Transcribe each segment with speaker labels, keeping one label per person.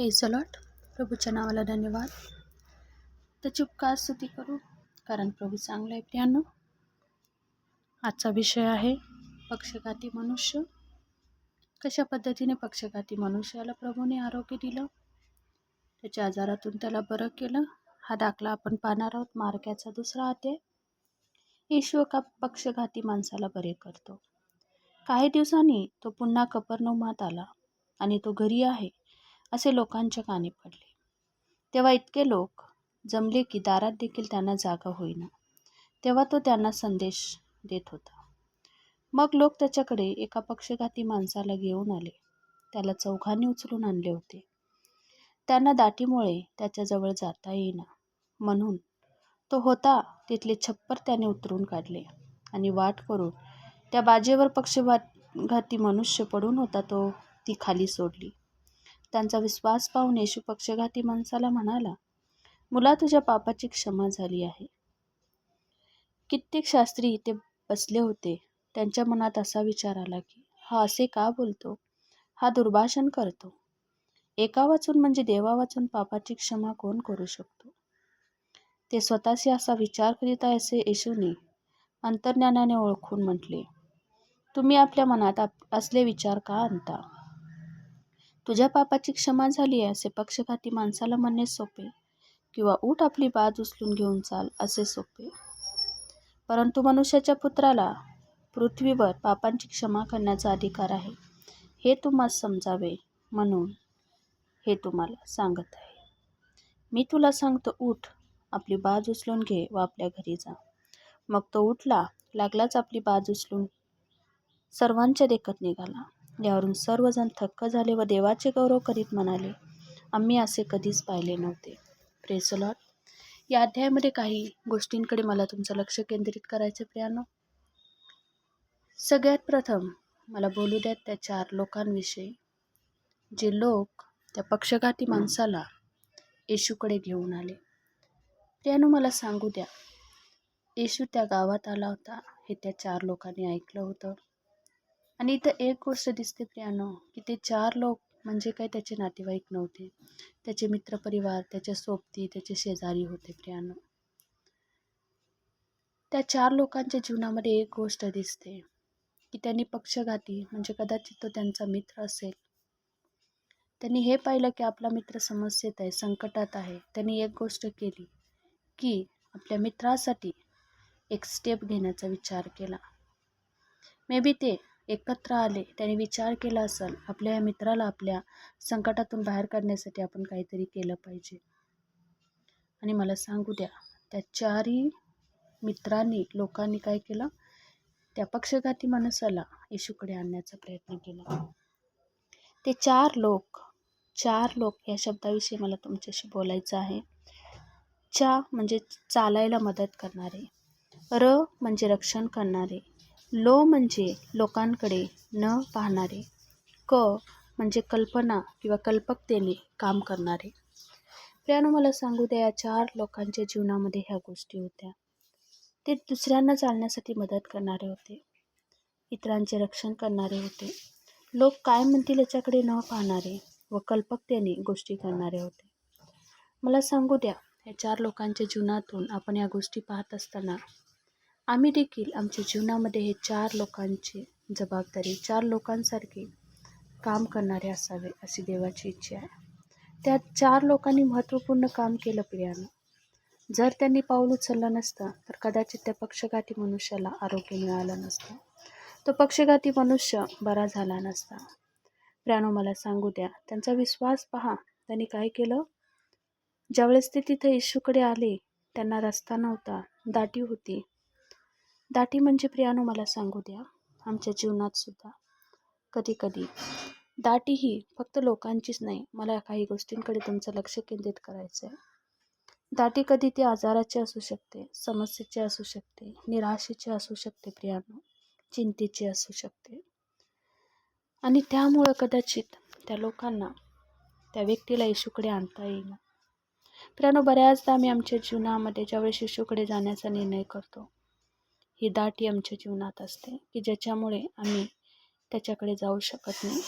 Speaker 1: Praise lot प्रभूच्या नावाला धन्यवाद. त्याची उपकार स्तुती करू कारण प्रभू चांगला आहे प्रियांनो. आजचा विषय आहे पक्षघाती मनुष्य. कशा पद्धतीने पक्षघाती मनुष्याला प्रभूने आरोग्य दिलं? त्याच्या आजारातून त्याला बरं केलं? हा दाखला आपण पाहणार आहोत. मार्गाचा दुसरा अध्याय. येशू एका पक्षघाती माणसाला बरे करतो. काही दिवसांनी तो पुन्हा कपरनौमात आला आणि तो घरी आहे. असे लोकांच्या कानी पडले. तेव्हा इतके लोक जमले की दारात देखील त्यांना जागा होईना. तेव्हा तो त्यांना संदेश देत होता. मग लोक त्याच्याकडे एका पक्षघाती माणसाला घेऊन आले. त्याला चौघांनी उचलून आणले होते. त्यांना दाटीमुळे त्याच्याजवळ जाता येईना. म्हणून तो होता तिथले छप्पर त्याने उतरून काढले आणि वाट करून त्या बाजेवर पक्षघाती मनुष्य पडून होता तो ती खाली सोडली. त्यांचा विश्वास पाहून येशू पक्षघाती माणसाला म्हणाला मुला तुझ्या पापाची क्षमा झाली आहे. कित्येक शास्त्री इथे बसले होते. त्यांच्या मनात असा विचार आला की हा असे का बोलतो? हा दुर्भाषण करतो. एका वाचून म्हणजे देवा वाचून पापाची क्षमा कोण करू शकतो? ते स्वतःशी असा विचार करीत आहे असे येशूने अंतर्ज्ञानाने ओळखून म्हटले तुम्ही आपल्या मनात आप असले विचार का आणता? तुझ्या पापाची क्षमा झाली आहे असे पक्षघाती माणसाला म्हणणे सोपे. किंवा ऊठ आपली बाज उचलून घेऊन चाल असे सोपे. परंतु मनुष्याच्या पुत्राला पृथ्वीवर पापांची क्षमा करण्याचा अधिकार आहे. हे तुम्हाला समजावे म्हणून हे तुम्हाला सांगत आहे. मी तुला सांगतो उठ आपली बाज उचलून घे व आपल्या घरी जा. मग तो उठला लागलाच आपली बाज उचलून. सर्वांच्या देखत निघाला. यावरून सर्वजण थक्क झाले व देवाचे गौरव करीत म्हणाले आम्ही असे कधीच पाहिले नव्हते. प्रेसलॉट या अध्यायामध्ये काही गोष्टींकडे मला तुमचं लक्ष केंद्रित करायचं प्रियानो. सगळ्यात प्रथम मला बोलू द्यात त्या चार लोकांविषयी जे लोक त्या पक्षघाती माणसाला येशूकडे घेऊन आले. प्रियानो मला सांगू द्या येशू त्या गावात आला होता हे त्या चार लोकांनी ऐकलं होतं. आणि इथं एक गोष्ट दिसते प्रियानो की ते चार लोक म्हणजे काय त्याचे नातेवाईक नव्हते. त्याचे मित्रपरिवार त्याच्या सोबती त्याचे शेजारी होते प्रियानो. त्या चार लोकांच्या जीवनामध्ये एक गोष्ट दिसते की त्यांनी पक्षघाती म्हणजे कदाचित तो त्यांचा मित्र असेल. त्यांनी हे पाहिलं की आपला मित्र समस्येत आहे संकटात आहे. त्यांनी एक गोष्ट केली की आपल्या मित्रासाठी एक स्टेप घेण्याचा विचार केला. मे बी ते एकत्र आले त्याने विचार केला असेल आपल्या या मित्राला आपल्या संकटातून बाहेर काढण्यासाठी आपण काहीतरी केलं पाहिजे. आणि मला सांगू द्या त्या चारही मित्रांनी लोकांनी काय केलं? त्या पक्षघाती माणसाला येशूकडे आणण्याचा प्रयत्न केला. ते चार लोक चार लोक या शब्दाविषयी मला तुमच्याशी बोलायचं आहे. चा म्हणजे चालायला मदत करणारे र म्हणजे रक्षण करणारे लो म्हणजे लोकांकडे न पाहणारे क म्हणजे कल्पना किंवा कल्पकतेने काम करणारे. प्रियानो मला सांगू द्या या चार लोकांच्या जीवनामध्ये ह्या गोष्टी होत्या. ते दुसऱ्यांना चालण्यासाठी मदत करणारे होते. इतरांचे रक्षण करणारे होते. लोक काय म्हणतील याच्याकडे न पाहणारे व कल्पकतेने गोष्टी करणारे होते. मला सांगू द्या या चार लोकांच्या जीवनातून आपण या गोष्टी पाहत असताना आम्ही देखील आमच्या जीवनामध्ये हे चार लोकांची जबाबदारी चार लोकांसारखे काम करणारे असावे अशी देवाची इच्छा आहे. त्या चार लोकांनी महत्त्वपूर्ण काम केलं प्रियानं. जर त्यांनी पाऊल उचललं नसतं तर कदाचित त्या पक्षघाती मनुष्याला आरोग्य मिळालं नसतं. तो पक्षघाती मनुष्य बरा झाला नसता. प्रियानो मला सांगू द्या त्यांचा विश्वास पहा. त्यांनी काय केलं? ज्यावेळेस ते तिथे येशूकडे आले त्यांना रस्ता नव्हता दाटी होती. दाटी म्हणजे प्रियानो मला सांगू द्या. आमच्या जीवनात सुद्धा. कधी कधी. दाटी ही फक्त लोकांचीच नाही मला काही गोष्टींकडे तुमचं लक्ष केंद्रित करायचं आहे दाटी कधी ती आजाराची असू शकते समस्येची असू शकते निराशेची असू शकते प्रियानो चिंतेची असू शकते. आणि त्यामुळं कदाचित त्या लोकांना त्या व्यक्तीला येशूकडे आणता येईल प्रियानो बऱ्याचदा आम्ही आमच्या जीवनामध्ये ज्यावेळेस येशूकडे जाण्याचा निर्णय करतो ही दाटी आमच्या जीवनात असते की ज्याच्यामुळे आम्ही त्याच्याकडे जाऊ शकत नाही.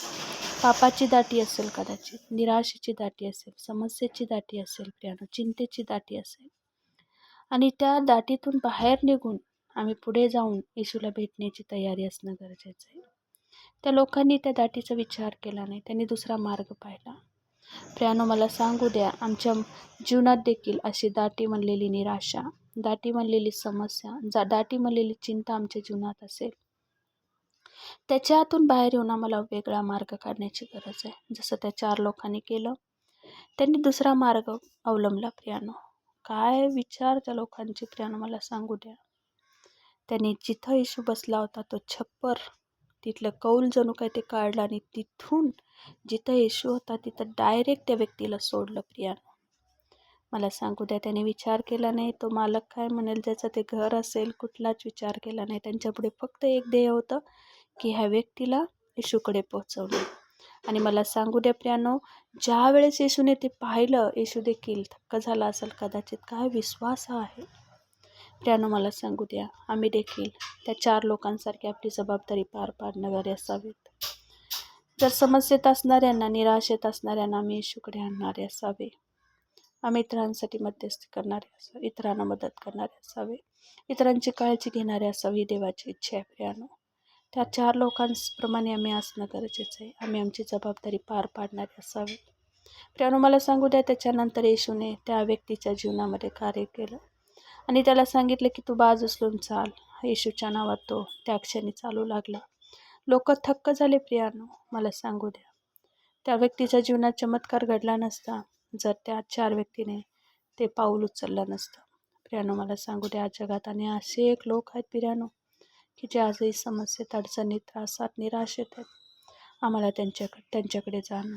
Speaker 1: पापाची दाटी असेल कदाचित निराशेची दाटी असेल समस्येची दाटी असेल प्रियानो चिंतेची दाटी असेल. आणि त्या दाटीतून बाहेर निघून आम्ही पुढे जाऊन येशूला भेटण्याची तयारी असणं गरजेचं आहे. त्या लोकांनी त्या दाटीचा विचार केला नाही त्यांनी दुसरा मार्ग पाहिला. प्रियानो मला सांगू द्या आमच्या जीवनात देखील अशी दाटी म्हणलेली निराशा दाटी म्हणलेली समस्या जा दाटी म्हणलेली चिंता आमच्या जीवनात असेल. त्याच्यातून बाहेर येऊन आम्हाला वेगळा मार्ग काढण्याची गरज आहे. जसं त्या चार लोकांनी केलं त्यांनी दुसरा मार्ग अवलंबला प्रियानो. काय विचार त्या लोकांचे प्रियानो मला सांगू द्या. त्यांनी जिथं येशू बसला होता तो छप्पर तिथलं कौल जणू काय ते काढलं आणि तिथून जिथं येशू होता तिथं डायरेक्ट त्या व्यक्तीला सोडलं प्रियानो. मला सांगू द्या त्याने विचार केला नाही. तो मालक काय म्हणेल ज्याचं ते घर असेल कुठलाच विचार केला नाही. त्यांच्यापुढे फक्त एक ध्येय होतं की ह्या व्यक्तीला येशूकडे पोहोचवलं आणि मला सांगू द्या प्रियानो ज्या वेळेस येशूने ते पाहिलं येशू देखील थक्क झाला असेल कदाचित काय विश्वास हा आहे? प्रियानो मला सांगू द्या आम्ही देखील त्या चार लोकांसारखी आपली जबाबदारी पार पाडणारे असावेत. जर समस्येत असणाऱ्यांना निराशेत असणाऱ्यांना आम्ही येशूकडे आणणारे असावे. आम्ही इतरांसाठी मध्यस्थी करणारे असावे इतरांना मदत करणारे असावे इतरांची काळजी घेणारे असावी ही देवाची इच्छा आहे प्रियानो. त्या चार लोकांप्रमाणे आम्ही असणं गरजेचं आहे. आम्ही आमची जबाबदारी पार पाडणारे असावे. प्रियानो मला सांगू द्या त्याच्यानंतर येशूने त्या व्यक्तीच्या जीवनामध्ये कार्य केलं आणि त्याला सांगितलं की तू बाज उचलून चाल. येशूच्या नावात तो त्या क्षणी चालू लागला. लोक थक्क झाले प्रियानो मला सांगू द्या. त्या व्यक्तीच्या जीवनात चमत्कार घडला नसता. जर त्या चार व्यक्तीने ते पाऊल उचललं नसतं. प्रियानो मला सांगू द्या आज जगात आणि असे एक लोक आहेत प्रियानो की जे आजही समस्येत अडचणीत त्रासात निराशेत आहेत. आम्हाला त्यांच्याकडे त्यांच्याकडे जाणं.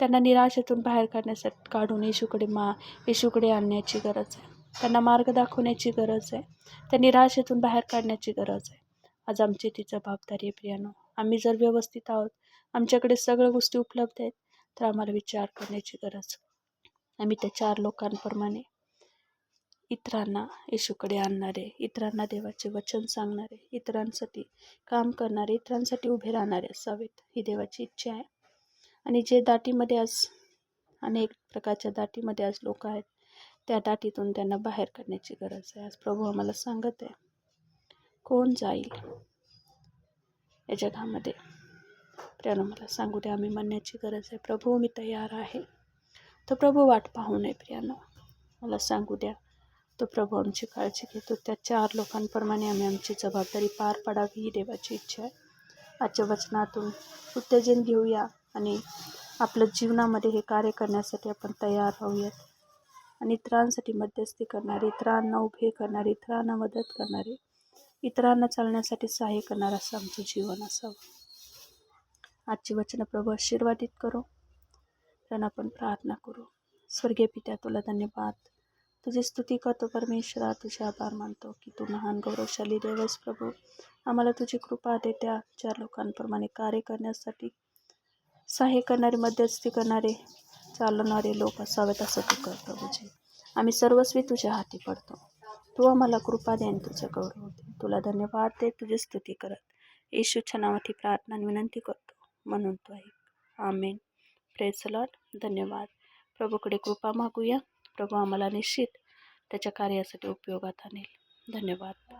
Speaker 1: त्यांना निराशेतून बाहेर काढण्यासाठी काढून येशूकडे मा येशूकडे आणण्याची गरज आहे. त्यांना मार्ग दाखवण्याची गरज आहे. त्या निराशेतून बाहेर काढण्याची गरज आहे. आज आमची ती जबाबदारी आहे प्रियानो आम्ही जर व्यवस्थित आहोत आमच्याकडे सगळ्या गोष्टी उपलब्ध आहेत तर आम्हाला विचार करण्याची गरज आम्ही त्या चार लोकांप्रमाणे इतरांना येशूकडे आणणारे इतरांना देवाचे वचन सांगणारे इतरांसाठी काम करणारे इतरांसाठी उभे राहणारे असावेत ही देवाची इच्छा आहे. आणि जे दाटीमध्ये आज अनेक प्रकारच्या दाटीमध्ये आज लोक आहेत त्या दाटीतून त्यांना बाहेर काढण्याची गरज आहे. आज प्रभू आम्हाला सांगत आहे कोण जाईल या जगामध्ये? प्रियानो मला सांगू द्या आम्ही म्हणण्याची गरज आहे. प्रभू मी तयार आहे. तो प्रभू वाट पाहू नये प्रियानो. मला सांगू द्या तो प्रभू आमची काळजी घेतो. त्या चार लोकांप्रमाणे आम्ही आमची जबाबदारी पार पाडावी ही देवाची इच्छा आहे. आजच्या वचनातून उत्तेजन घेऊया आणि आपल्या जीवनामध्ये हे कार्य करण्यासाठी आपण तयार राहूयात. आणि इतरांसाठी मध्यस्थी करणारी इतरांना उभे करणारी इतरांना मदत करणारी इतरांना चालण्यासाठी सहाय्य करणारं असं आमचं जीवन असावं. आजची वचनं प्रभू आशीर्वादित करो. त्यांना आपण प्रार्थना करू. स्वर्गीय पित्या तुला धन्यवाद. तुझी स्तुती करतो परमेश्वरा. तुझे आभार मानतो की तू महान गौरवशाली देवस प्रभू. आम्हाला तुझी कृपा दे ज्या चार लोकांप्रमाणे कार्य करण्यासाठी सहाय्य करणारे मध्यस्थी करणारे चालवणारे लोक असावेत असं तू कर प्रभूजी. आम्ही सर्वस्वी तुझ्या हाती पडतो. तू आम्हाला कृपा दे आणि तुझं गौरव दे. तुला धन्यवाद दे तुझी स्तुती करत. येशूच्या नावाची प्रार्थना विनंती करतो. म्हणून तो ऐक. आमेन. प्रेस लॉट धन्यवाद. प्रभूकडे कृपा मागूया. प्रभू आम्हाला निश्चित त्याच्या कार्यासाठी उपयोगात आणेल. धन्यवाद.